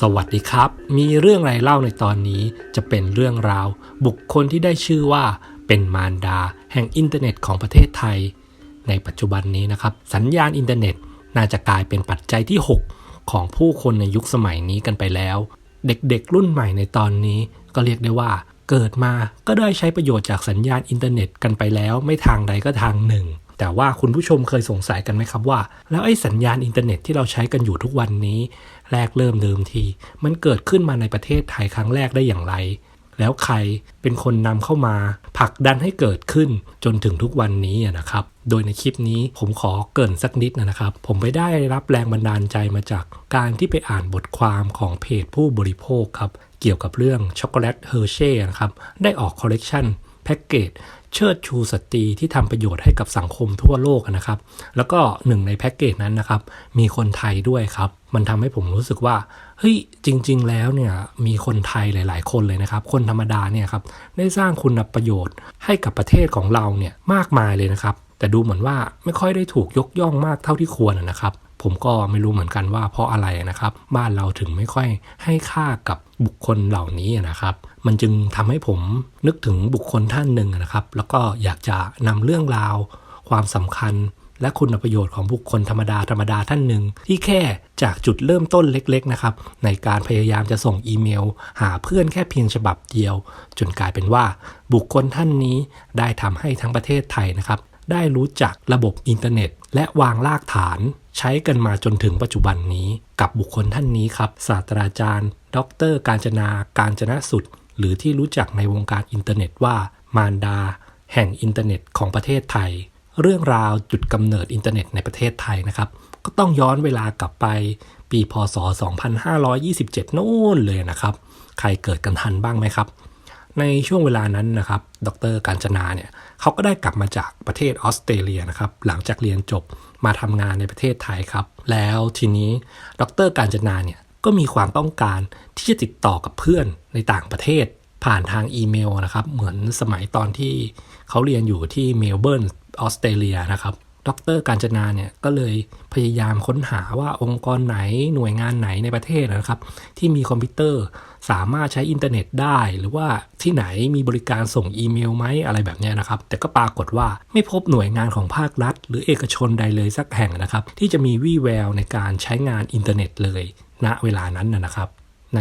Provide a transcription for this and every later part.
สวัสดีครับ มีเรื่องอะไรเล่าในตอนนี้จะเป็นเรื่องราว บุคคลที่ได้ชื่อว่าเป็นมารดา แห่งอินเทอร์เน็ตของประเทศไทย ในปัจจุบันนี้นะครับ สัญญาณอินเทอร์เน็ตน่าจะกลายเป็นปัจจัยที่ 6 ของผู้คนในยุคสมัยนี้กันไปแล้ว เด็กๆ รุ่นใหม่ในตอนนี้ก็เรียกได้ว่า เกิดมาก็ได้ใช้ประโยชน์จากสัญญาณอินเทอร์เน็ตกันไปแล้ว ไม่ทางใดก็ทางหนึ่ง แต่ว่าคุณผู้ชมเคยสงสัยกันไหมครับว่า แล้วไอ้สัญญาณอินเทอร์เน็ตที่เราใช้กันอยู่ทุกวันนี้ แรกเริ่มเดิมที มันเกิดขึ้นมาในประเทศไทยครั้งแรกได้อย่างไร แล้วใครเป็นคนนำเข้ามาผลักดันให้เกิดขึ้นจนถึงทุกวันนี้อะนะครับ โดยในคลิปนี้ผมขอเกินสักนิดนะครับ ผมไปได้รับแรงบันดาลใจมาจากการที่ไปอ่านบทความของเพจผู้บริโภคครับเกี่ยวกับเรื่องช็อกโกแลตเฮอร์เช่นะครับได้ออกคอลเลกชัน แพ็กเกจเชิดชูสตรีที่ทำประโยชน์ให้กับสังคมทั่วโลกนะครับ แล้วก็หนึ่งในแพ็กเกจนั้นนะครับ มีคนไทยด้วยครับ มันทำให้ผมรู้สึกว่าเฮ้ยจริง ๆ แล้วเนี่ยมีคนไทยหลาย ๆ คนเลยนะครับ คนธรรมดาเนี่ยครับได้สร้างคุณประโยชน์ให้กับประเทศของเราเนี่ยมากมายเลยนะครับ แต่ดูเหมือนว่าไม่ค่อยได้ถูกยกย่องมากเท่าที่ควรนะครับ ผมก็ไม่รู้เหมือนกันว่าเพราะอะไรนะครับ บ้านเราถึงไม่ค่อยให้ค่ากับบุคคลเหล่านี้นะครับ มันจึงทำให้ผมนึกถึงบุคคลท่านหนึ่งนะครับ แล้วก็อยากจะนำเรื่องราว ความสำคัญ และคุณประโยชน์ของบุคคลธรรมดาธรรมดาท่านหนึ่งที่แค่จากจุดเริ่มต้นเล็กๆนะครับ ในการพยายามจะส่งอีเมล หาเพื่อนแค่เพียงฉบับเดียว จนกลายเป็นว่าบุคคลท่านนี้ได้ทำให้ทั้งประเทศไทยนะครับ ได้รู้จักระบบอินเทอร์เน็ต และวางรากฐาน ใช้กันมาจนถึงปัจจุบันนี้กับบุคคลท่านนี้ครับ ศาสตราจารย์ ดร การจนา การจนะสุด หรือที่รู้จักในวงการอินเทอร์เน็ตว่า มารดา แห่งอินเทอร์เน็ตของประเทศไทย เรื่องราวจุดกำเนิดอินเทอร์เน็ตในประเทศไทยนะครับ ก็ต้องย้อนเวลากลับไปปีพศ 2527 นู่นเลยนะครับ ใครเกิดกันทันบ้างไหมครับ ในช่วงเวลานั้นนะครับ ดร การจนาเนี่ยเขาก็ได้กลับมาจากประเทศออสเตรเลียนะครับ หลังจากเรียนจบ มาทำงานในประเทศไทยครับ แล้วทีนี้ดรการจนาเนี่ยก็มีความต้องการที่จะติดต่อกับเพื่อนในต่างประเทศ ผ่านทางอีเมลนะครับ เหมือนสมัยตอนที่เขาเรียนอยู่ที่เมลเบิร์นออสเตรเลียนะครับ ดรการจนาเนี่ยก็เลยพยายามค้นหาว่าองค์กรไหนหน่วยงานไหนในประเทศนะครับ ที่มีคอมพิวเตอร์สามารถใช้อินเทอร์เน็ตได้ หรือว่าที่ไหนมีบริการส่งอีเมลไหมอะไรแบบนี้นะครับ แต่ก็ปรากฏว่าไม่พบหน่วยงานของภาครัฐ หรือเอกชนใดเลยสักแห่งนะครับ ที่จะมีวี่แววในการใช้งานอินเทอร์เน็ตเลยณเวลานั้นนะครับใน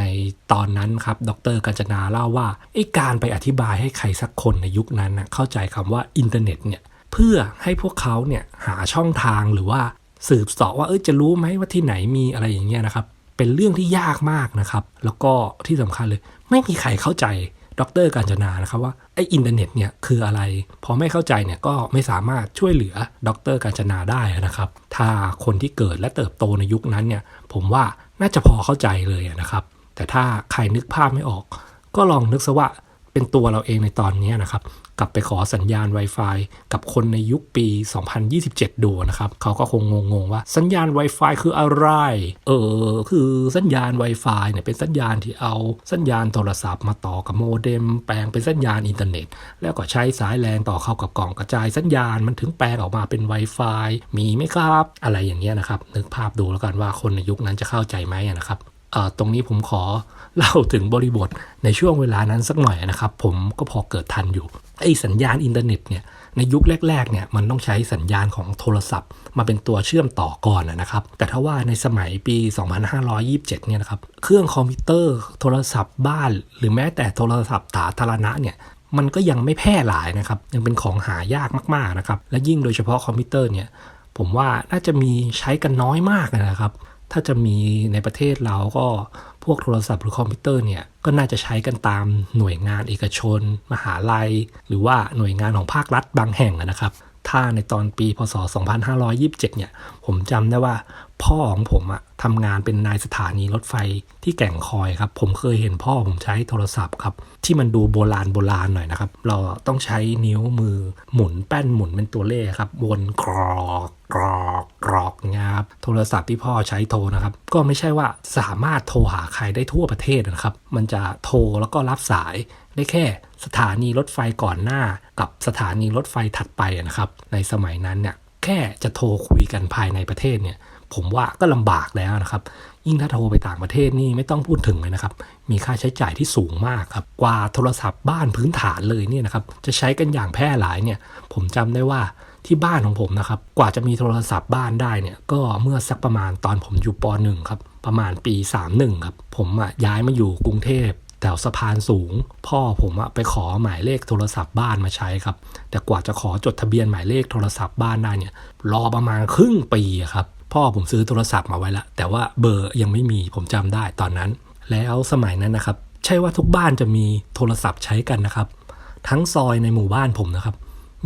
ตอนนั้นครับ ดรกัญจนาเล่าว่าไอ้การไปอธิบายให้ใครสักคนในยุคนั้นนะเข้าใจคำว่าอินเทอร์เน็ตเนี่ย เพื่อให้พวกเขาเนี่ยหาช่องทางหรือว่าสืบสาะว่าเออจะรู้ไหมว่าที่ไหนมีอะไรอย่างเงี้ยนะครับ เป็นเรื่องที่ยากมากนะครับ แล้วก็ที่สำคัญเลย ไม่มีใครเข้าใจดรการจนานะครับว่าไอ้อินเทอร์เน็ตเนี่ยคืออะไร พอไม่เข้าใจเนี่ยก็ไม่สามารถช่วยเหลือดรการจนาได้นะครับ ถ้าคนที่เกิดและเติบโตในยุคนั้นเนี่ยผมว่าน่าจะพอเข้าใจเลยนะครับ แต่ถ้าใครนึกภาพไม่ออก ก็ลองนึกซะว่า เป็นตัวเราเองในตอนนี้นะครับ กลับไปขอสัญญาณ Wi-Fi กับคนในยุคปี 2027 ดูนะครับ เขาก็คงงงๆว่าสัญญาณ Wi-Fi คืออะไร เออ คือสัญญาณ Wi-Fi เนี่ยเป็นสัญญาณที่เอาสัญญาณโทรศัพท์มาต่อกับโมเด็มแปลงเป็นสัญญาณอินเทอร์เน็ต แล้วก็ใช้สายแลนต่อเข้ากับกล่องกระจายสัญญาณมันถึงแปลงออกมาเป็น Wi-Fi มีไหมครับ อะไรอย่างเงี้ยนะครับ นึกภาพดูแล้วกันว่าคนในยุคนั้นจะเข้าใจไหมนะครับ ตรงนี้ผมขอเล่าถึงบริบทในช่วงเวลานั้นสักหน่อยนะครับ ผมก็พอเกิดทันอยู่ไอ้สัญญาณอินเทอร์เน็ตเนี่ยในยุคแรกๆเนี่ยมันต้องใช้สัญญาณของโทรศัพท์ มาเป็นตัวเชื่อมต่อก่อนนะครับ แต่ถ้าว่าในสมัยปี 2527 เนี่ยนะครับเครื่องคอมพิวเตอร์โทรศัพท์บ้าน หรือแม้แต่โทรศัพท์สาธารณะเนี่ยมันก็ยังไม่แพร่หลายนะครับยังเป็นของหายากมากๆนะครับและยิ่งโดยเฉพาะคอมพิวเตอร์เนี่ยผมว่าน่าจะมีใช้กันน้อยมากนะครับ ถ้าจะมีในประเทศเราก็พวกโทรศัพท์หรือคอมพิวเตอร์เนี่ยก็น่าจะใช้กันตามหน่วยงานเอกชน มหาลัย หรือว่าหน่วยงานของภาครัฐบางแห่งนะครับ ถ้าในตอนปีพศ 2527 เนี่ย ผมจำได้ว่าพ่อของผมอะทำงานเป็นนายสถานีรถไฟที่แก่งคอยครับ ผมเคยเห็นพ่อผมใช้โทรศัพท์ครับ ที่มันดูโบราณโบราณหน่อยนะครับ เราต้องใช้นิ้วมือหมุนแป้นหมุนเป็นตัวเลขครับ วนกรอกกรอกกรอกเงี้ยครับโทรศัพท์ที่พ่อใช้โทรนะครับ ก็ไม่ใช่ว่าสามารถโทรหาใครได้ทั่วประเทศนะครับ มันจะโทรแล้วก็รับสาย ได้แค่สถานีรถไฟก่อนหน้า กับสถานีรถไฟถัดไปนะครับ ในสมัยนั้นเนี่ยแค่จะโทรคุยกันภายในประเทศเนี่ย ผมว่าก็ลำบากแล้วนะครับ ยิ่งถ้าโทรไปต่างประเทศนี่ไม่ต้องพูดถึงเลยนะครับ มีค่าใช้จ่ายที่สูงมากครับ กว่าโทรศัพท์บ้านพื้นฐานเลยเนี่ยนะครับ จะใช้กันอย่างแพร่หลายเนี่ย ผมจำได้ว่าที่บ้านของผมนะครับ กว่าจะมีโทรศัพท์บ้านได้เนี่ย ก็เมื่อสักประมาณตอนผมอยู่ป .1 ครับ ประมาณปี 31 ครับ ผมอะย้ายมาอยู่กรุงเทพ แถวสะพานสูง พ่อผมอะไปขอหมายเลขโทรศัพท์บ้านมาใช้ครับ แต่กว่าจะขอจดทะเบียนหมายเลขโทรศัพท์บ้านได้เนี่ยรอประมาณครึ่งปีครับพ่อผมซื้อโทรศัพท์มาไว้แล้วแต่ว่าเบอร์ยังไม่มีผมจำได้ตอนนั้น แล้วสมัยนั้นนะครับ ใช่ว่าทุกบ้านจะมีโทรศัพท์ใช้กันนะครับ ทั้งซอยในหมู่บ้านผมนะครับ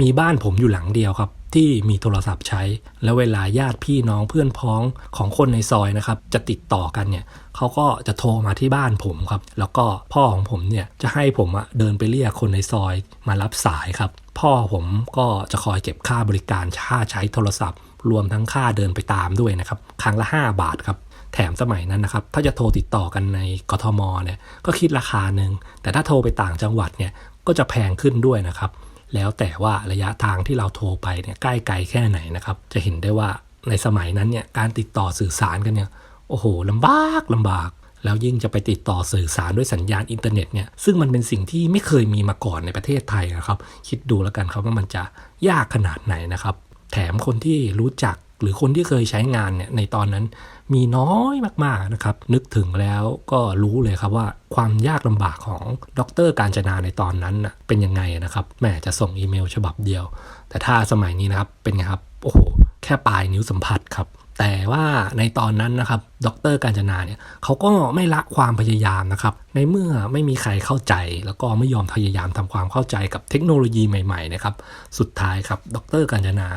มีบ้านผมอยู่หลังเดียวครับ ที่มีโทรศัพท์ใช้ แล้วเวลาญาติพี่น้องเพื่อนพ้องของคนในซอยนะครับจะติดต่อกันเนี่ยเขาก็จะโทรมาที่บ้านผมครับ แล้วก็พ่อของผมเนี่ยจะให้ผมอะเดินไปเรียกคนในซอยมารับสายครับ พ่อผมก็จะคอยเก็บค่าบริการค่าใช้โทรศัพท์ รวมทั้งค่าเดินไปตามด้วยนะครับครั้งละ 5 บาทครับแถมสมัยนั้นนะครับ ถ้าจะโทรติดต่อกันในกทมเนี่ยก็คิดราคาหนึ่งแต่ถ้าโทรไปต่างจังหวัดเนี่ยก็จะแพงขึ้นด้วยนะครับ แล้วแต่ว่าระยะทางที่เราโทรไปเนี่ยใกล้ไกลแค่ไหนนะครับ จะเห็นได้ว่าในสมัยนั้นเนี่ยการติดต่อสื่อสารกันเนี่ยโอ้โหลำบากลำบาก แล้วยิ่งจะไปติดต่อสื่อสารด้วยสัญญาณอินเทอร์เน็ตเนี่ยซึ่งมันเป็นสิ่งที่ไม่เคยมีมาก่อนในประเทศไทยนะครับ คิดดูแล้วกันครับว่ามันจะยากขนาดไหนนะครับ แถมคนที่รู้จัก หรือคนที่เคยใช้งานเนี่ยในตอนนั้นมีน้อยมากๆนะครับ นึกถึงแล้วก็รู้เลยครับว่าความยากลำบากของดรการจนาในตอนนั้นนะเป็นยังไงนะครับแหมจะส่งอีเมลฉบับเดียว แต่ถ้าสมัยนี้นะครับเป็นไงครับโอ้โหแค่ปลายนิ้วสัมผัสครับแต่ว่าในตอนนั้นนะครับ ดรการจนาเนี่ยเขาก็ไม่ละความพยายามนะครับ ในเมื่อไม่มีใครเข้าใจ แล้วก็ไม่ยอมพยายามทำความเข้าใจกับเทคโนโลยีใหม่ๆนะครับ สุดท้ายครับ ดรการจนา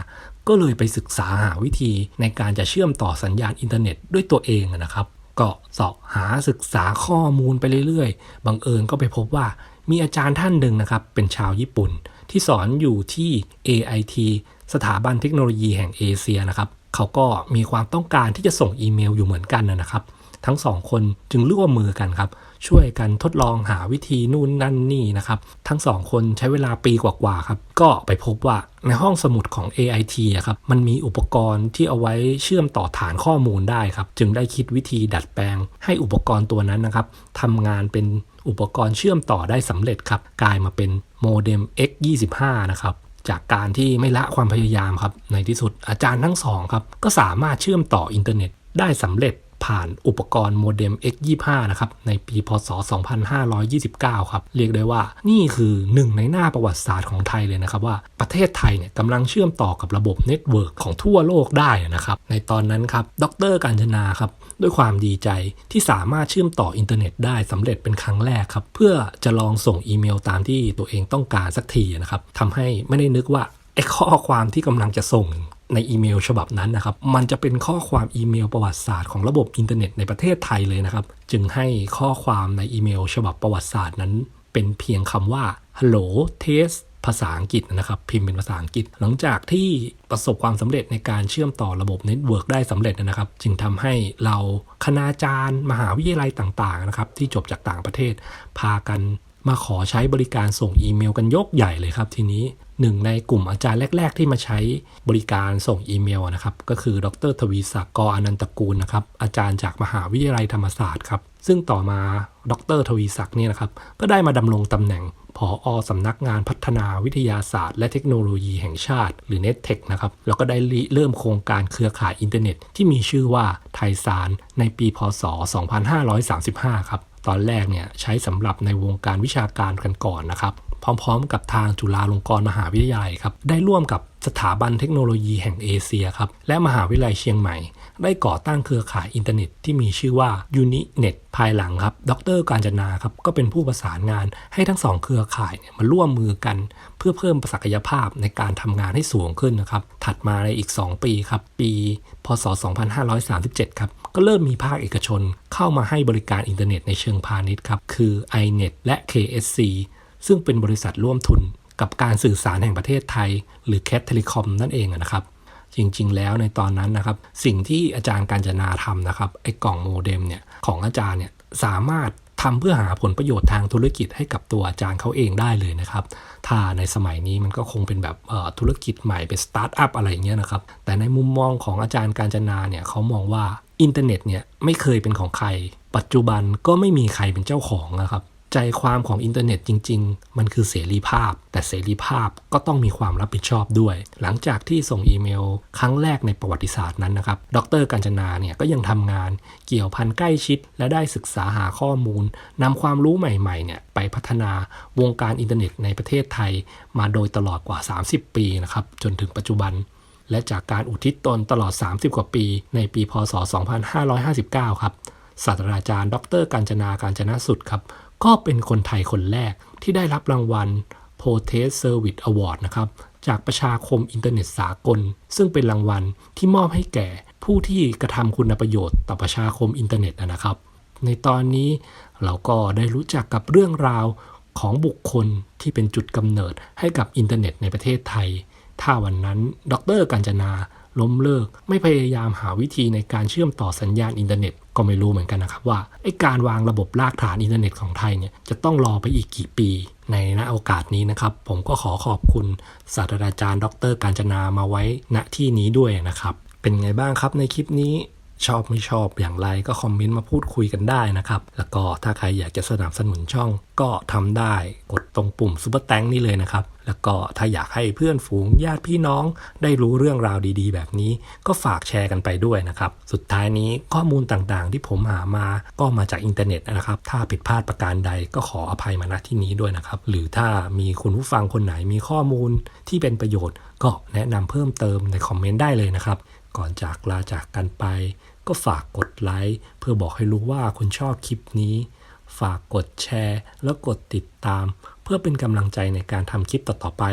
ก็เลยไปศึกษาหาวิธีในการจะเชื่อมต่อสัญญาณอินเทอร์เน็ตด้วยตัวเองนะครับ ก็เสาะหาศึกษาข้อมูลไปเรื่อยๆ บังเอิญก็ไปพบว่ามีอาจารย์ท่านหนึ่งนะครับ เป็นชาวญี่ปุ่น ที่สอนอยู่ที่ AIT สถาบันเทคโนโลยีแห่งเอเชียนะครับ เขาก็มีความต้องการที่จะส่งอีเมลอยู่เหมือนกันนะครับ ทั้งสองคนจึงร่วมมือกันครับ ช่วยกันทดลองหาวิธีนู่นนั่นนี่นะครับ ทั้งสองคนใช้เวลาปีกว่าๆครับ ก็ไปพบว่าในห้องสมุดของ AIT อะครับ มันมีอุปกรณ์ที่เอาไว้เชื่อมต่อฐานข้อมูลได้ครับ จึงได้คิดวิธีดัดแปลง ให้อุปกรณ์ตัวนั้นนะครับทำงานเป็นอุปกรณ์เชื่อมต่อได้สำเร็จครับ กลายมาเป็นโมเด็ม X25 นะครับจากการที่ไม่ละความพยายามครับ ในที่สุดอาจารย์ทั้งสองครับ ก็สามารถเชื่อมต่ออินเทอร์เน็ตได้สำเร็จ ผ่านอุปกรณ์โมเด็ม X25 นะครับในปีพศ 2529 ครับ เรียกได้ว่านี่คือหนึ่งในหน้าประวัติศาสตร์ของไทยเลยนะครับว่าประเทศไทยเนี่ยกำลังเชื่อมต่อกับระบบเน็ตเวิร์กของทั่วโลกได้นะครับ ในตอนนั้นครับ ดรการจนาครับด้วยความดีใจที่สามารถเชื่อมต่ออินเทอร์เน็ตได้สำเร็จเป็นครั้งแรกครับ เพื่อจะลองส่งอีเมลตามที่ตัวเองต้องการสักทีนะครับทำให้ไม่ได้นึกว่าไอ้ข้อความที่กำลังจะส่ง ในอีเมลฉบับนั้นนะครับ มันจะเป็นข้อความอีเมลประวัติศาสตร์ของระบบอินเทอร์เน็ตในประเทศไทยเลยนะครับ จึงให้ข้อความในอีเมลฉบับประวัติศาสตร์นั้น เป็นเพียงคำว่า hello test ภาษาอังกฤษนะครับ พิมพ์เป็นภาษาอังกฤษ หลังจากที่ประสบความสำเร็จในการเชื่อมต่อระบบเน็ตเวิร์กได้สำเร็จนะครับ จึงทำให้เราคณาจารย์ มหาวิทยาลัยต่างๆนะครับ ที่จบจากต่างประเทศ พากันมาขอใช้บริการส่งอีเมลกันยกใหญ่เลยครับทีนี้ หนึ่งในกลุ่มอาจารย์แรก ๆ ที่มาใช้บริการส่งอีเมลนะครับ ก็คือดรทวีศักดิ์กอนันตกูลนะครับ อาจารย์จากมหาวิทยาลัยธรรมศาสตร์ครับ ซึ่งต่อมาดรทวีศักดิ์เนี่ยนะครับ ก็ได้มาดำรงตำแหน่งผออสำนักงานพัฒนาวิทยาศาสตร์ และเทคโนโลยีแห่งชาติ หรือ NetTech นะครับ แล้วก็ได้เริ่มโครงการเครือข่ายอินเทอร์เน็ต ที่มีชื่อว่าไทยสารในปี พศ 2535 ครับ ตอนแรกเนี่ยใช้สำหรับในวงการวิชาการกันก่อนนะครับ พร้อมๆ กับทางจุฬาลงกรณ์มหาวิทยาลัยครับได้ร่วมกับสถาบันเทคโนโลยีแห่งเอเชียครับและมหาวิทยาลัยเชียงใหม่ ได้ก่อตั้งเครือข่ายอินเทอร์เน็ตที่มีชื่อว่า UniNet ภายหลังครับ ดรการจนาครับก็เป็นผู้ประสานงานให้ทั้งสองเครือข่ายมาร่วมมือกัน เพื่อเพิ่มศักยภาพในการทำงานให้สูงขึ้นนะครับถัดมาในอีก 2 ปีครับปีพศ 2537 ครับก็เริ่มมีภาคเอกชนเข้ามาให้บริการอินเทอร์เน็ตในเชิงพาณิชย์ครับคือ iNet และ KSC ซึ่งเป็นบริษัทร่วมทุนกับการสื่อสารแห่งประเทศไทย หรือ Cat Telecom นั่นเองนะครับ จริงๆ แล้วในตอนนั้นนะครับ สิ่งที่อาจารย์การจนาทำนะครับไอ้กล่องโมเด็มเนี่ยของอาจารย์เนี่ยสามารถทำเพื่อหาผลประโยชน์ทางธุรกิจให้กับตัวอาจารย์เขาเองได้เลยนะครับ ถ้าในสมัยนี้มันก็คงเป็นแบบธุรกิจใหม่เป็นสตาร์ทอัพอะไรเงี้ยนะครับ แต่ในมุมมองของอาจารย์การจนาเนี่ยเขามองว่าอินเทอร์เน็ตเนี่ยไม่เคยเป็นของใคร ปัจจุบันก็ไม่มีใครเป็นเจ้าของนะครับ ใจความของอินเทอร์เน็ตจริง ๆ มันคือเสรีภาพ แต่เสรีภาพก็ต้องมีความรับผิดชอบด้วย หลังจากที่ส่งอีเมล ครั้งแรกในประวัติศาสตร์นั้นนะครับ ดรกัญจนาเนี่ยก็ยังทำงานเกี่ยวพันใกล้ชิด และได้ศึกษาหาข้อมูลนำความรู้ใหม่ๆเนี่ยไปพัฒนาวงการอินเทอร์เน็ตในประเทศไทย มาโดยตลอดกว่า 30 ปีนะครับจนถึงปัจจุบันและจากการอุทิศตนตลอด 30 กว่าปี ในปี พศ 2559 ครับ ศาสตราจารย์ ดร กัญจนา การจนะสุดครับ ก็เป็นคนไทยคนแรกที่ได้รับรางวัล Protest Service Award นะครับ จากประชาคมอินเทอร์เน็ตสากล ซึ่งเป็นรางวัลที่มอบให้แก่ผู้ที่กระทำคุณประโยชน์ต่อประชาคมอินเทอร์เน็ตนะครับ ในตอนนี้เราก็ได้รู้จักกับเรื่องราวของบุคคลที่เป็นจุดกำเนิดให้กับอินเทอร์เน็ตในประเทศไทย ถ้าวันนั้น ดรกัญจนาล้มเลิก ไม่พยายามหาวิธีในการเชื่อมต่อสัญญาณอินเทอร์เน็ต ก็ไม่รู้เหมือนกันนะครับว่าไอการวางระบบรากฐานอินเทอร์เน็ตของไทยเนี่ยจะต้องรอไปอีกกี่ปีในณโอกาสนี้นะครับ ผมก็ขอขอบคุณศาสตราจารย์ ดร การจนามาไว้ณที่นี้ด้วยนะครับ เป็นไงบ้างครับในคลิปนี้ ชอบไม่ชอบอย่างไรก็คอมเมนต์มาพูดคุยกันได้นะครับ แล้วก็ถ้าใครอยากจะสนับสนุนช่องก็ทำได้กดตรงปุ่มซุปเปอร์แตงนี่เลยนะครับ แล้วก็ถ้าอยากให้เพื่อนฝูงญาติพี่น้องได้รู้เรื่องราวดีๆ แบบนี้ ก็ฝากแชร์กันไปด้วยนะครับ สุดท้ายนี้ข้อมูลต่างๆ ที่ผมหามาก็มาจากอินเทอร์เน็ตนะครับ ถ้าผิดพลาดประการใดก็ขออภัยมาณที่นี้ด้วยนะครับ หรือถ้ามีคุณผู้ฟังคนไหนมีข้อมูลที่เป็นประโยชน์ ก็แนะนำเพิ่มเติมในคอมเมนต์ได้เลยนะครับ ก่อนจากลาจากกันไป ก็ฝากกดไลค์เพื่อบอกให้รู้ว่าคุณชอบคลิปนี้ ฝากกดแชร์ แล้วกดติดตาม เพื่อเป็นกำลังใจในการทำคลิปต่อๆไป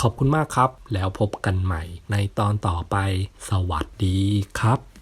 ขอบคุณมากครับ แล้วพบกันใหม่ในตอนต่อไป สวัสดีครับ